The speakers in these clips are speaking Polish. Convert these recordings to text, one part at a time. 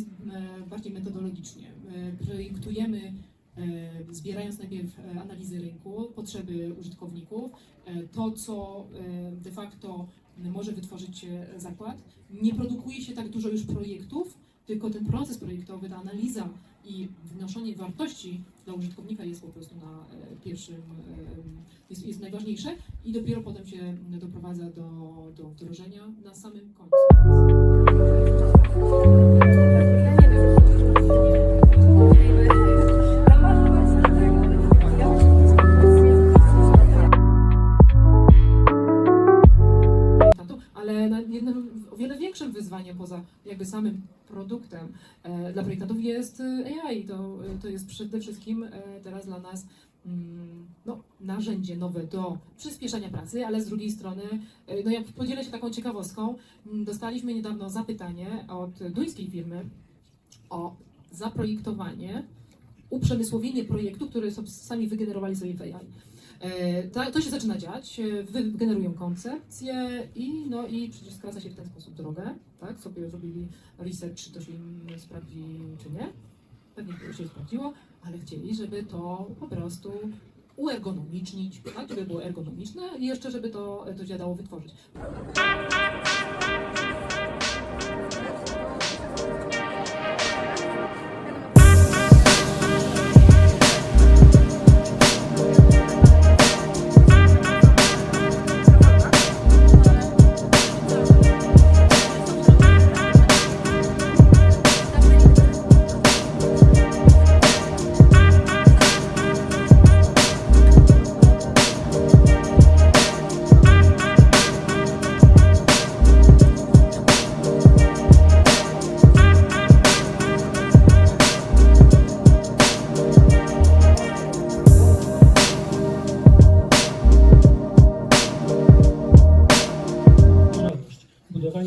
jest e, bardziej metodologicznie. E, projektujemy e, zbierając najpierw analizy rynku, potrzeby użytkowników, to co de facto może wytworzyć zakład. Nie produkuje się tak dużo już projektów, tylko ten proces projektowy, ta analiza i wnoszenie wartości dla użytkownika jest po prostu na pierwszym, jest, jest najważniejsze i dopiero potem się doprowadza do, do wdrożenia na samym końcu. Poza jakby samym produktem e, dla projektantów jest e, AI. To, e, to jest przede wszystkim teraz dla nas mm, no, narzędzie nowe do przyspieszania pracy, ale z drugiej strony, no jak podzielę się taką ciekawostką, mm, dostaliśmy niedawno zapytanie od duńskiej firmy o zaprojektowanie, uprzemysłowienie projektu, który sami wygenerowali sobie w AI. E, ta- To się zaczyna dziać, e, generują koncepcję i, no, i przecież skraca się w ten sposób drogę, tak? Sobie zrobili research, czy to się im sprawdzi, czy nie. Pewnie to się sprawdziło, ale chcieli, żeby to po prostu uergonomicznić, tak? Żeby było ergonomiczne i jeszcze, żeby to, to się dało wytworzyć.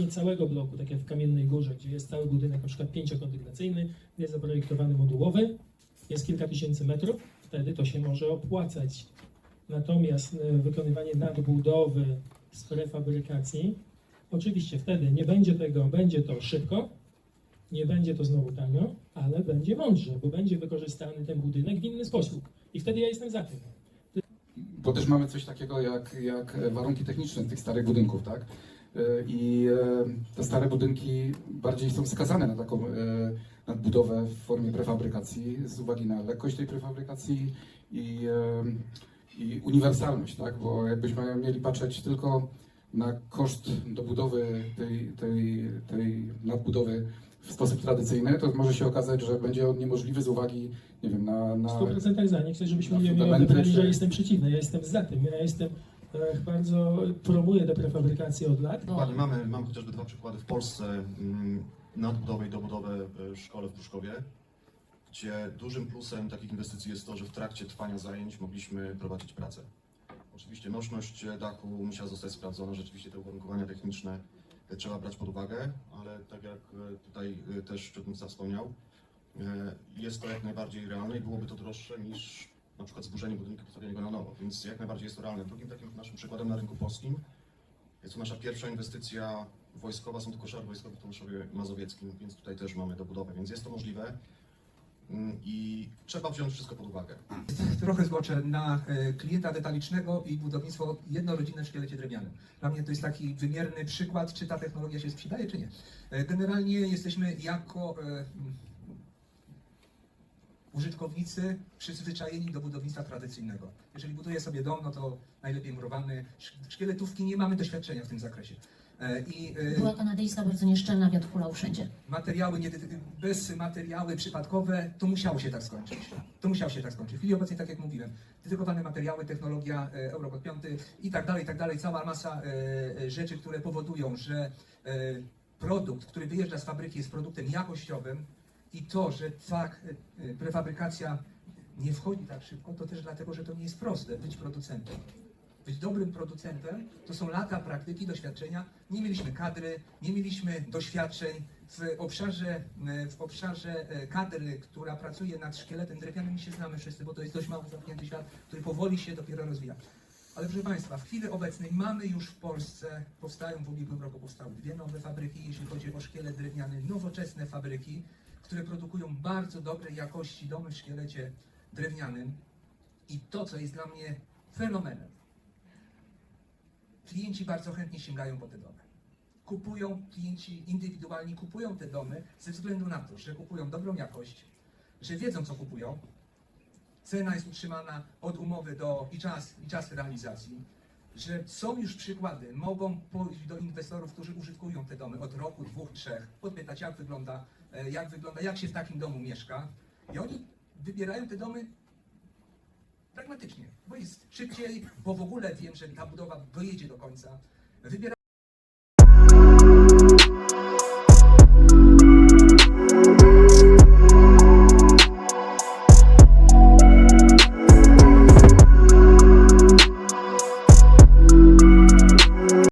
Całego bloku, tak jak w Kamiennej Górze, gdzie jest cały budynek, na przykład pięciokondygnacyjny, jest zaprojektowany modułowy, jest kilka tysięcy metrów, wtedy to się może opłacać. Natomiast e, wykonywanie nadbudowy z prefabrykacji, oczywiście wtedy nie będzie tego, będzie to szybko, nie będzie to znowu tanio, ale będzie mądrze, bo będzie wykorzystany ten budynek w inny sposób. I wtedy ja jestem za tym. Bo też mamy coś takiego jak, jak warunki techniczne tych starych budynków, tak? E, I e, te stare budynki bardziej są wskazane na taką e, nadbudowę w formie prefabrykacji z uwagi na lekkość tej prefabrykacji i, i uniwersalność, tak? Bo jakbyśmy mieli patrzeć tylko na koszt dobudowy tej, tej, tej nadbudowy w sposób tradycyjny, to może się okazać, że będzie on niemożliwy z uwagi, nie wiem, na... Na 100% za. Nie chcę, żebyśmy nie odebrali, że czy- jestem przeciwny. Ja jestem za tym. Ja jestem bardzo promuję tę prefabrykację od lat. Dokładnie, mamy, mamy chociażby dwa przykłady w Polsce mm, nadbudowę i dobudowę w szkole w Pruszkowie, gdzie dużym plusem takich inwestycji jest to, że w trakcie trwania zajęć mogliśmy prowadzić pracę. Oczywiście nośność dachu musiała zostać sprawdzona, rzeczywiście te uwarunkowania techniczne e, trzeba brać pod uwagę, ale tak jak e, tutaj e, też przedmówca wspomniał, e, jest to jak najbardziej realne i byłoby to droższe niż na przykład zburzenie budynku i postawienie go na nowo, więc jak najbardziej jest to realne. Drugim takim naszym przykładem na rynku polskim jest to nasza pierwsza inwestycja wojskowa, są to koszary wojskowe w Tomaszowie Mazowieckim, więc tutaj też mamy dobudowę, więc jest to możliwe Mm, i trzeba wziąć wszystko pod uwagę. trochę zboczę na e, klienta detalicznego i budownictwo jednorodzinne w szkielecie drewnianym. Dla mnie to jest taki wymierny przykład, czy ta technologia się sprzedaje, czy nie. E, Generalnie jesteśmy jako e, użytkownicy przyzwyczajeni do budownictwa tradycyjnego. Jeżeli buduję sobie dom, no to najlepiej murowany. Sz- Szkieletówki nie mamy doświadczenia w tym zakresie. E, I e, Była kanadyjska bardzo nieszczelna, wiatr hulał wszędzie. materiały, nie, bez materiały przypadkowe, to musiało się tak skończyć. To musiało się tak skończyć. W chwili obecnej, tak jak mówiłem, dedykowane materiały, technologia, e, Eurokod 5 i tak dalej, i tak dalej, cała masa rzeczy, które powodują, że produkt, który wyjeżdża z fabryki jest produktem jakościowym i to, że tak e, e, prefabrykacja nie wchodzi tak szybko, to też dlatego, że to nie jest proste być producentem. Być dobrym producentem to są lata praktyki, doświadczenia. Nie mieliśmy kadry, nie mieliśmy doświadczeń w obszarze, w obszarze e, kadry, która pracuje nad szkieletem drewnianym. Się znamy wszyscy, bo to jest dość mało zamknięty świat, który powoli się dopiero rozwija. Ale proszę Państwa, w chwili obecnej mamy już w Polsce, powstają w ubiegłym roku powstały dwie nowe fabryki, jeśli chodzi o szkielet drewniany, nowoczesne fabryki, które produkują bardzo dobrej jakości domy w szkielecie drewnianym i to, co jest dla mnie fenomenem. Klienci bardzo chętnie sięgają po te domy. Kupują, klienci indywidualni kupują te domy ze względu na to, że kupują dobrą jakość, że wiedzą, co kupują. Cena jest utrzymana od umowy do i czas, i czas realizacji, że są już przykłady, mogą pójść do inwestorów, którzy użytkują te domy od roku, dwóch, trzech, podpytać, jak wygląda, e, jak wygląda, jak się w takim domu mieszka. I oni wybierają te domy pragmatycznie, bo jest szybciej, bo w ogóle wiem, że ta budowa dojedzie do końca. Wybierają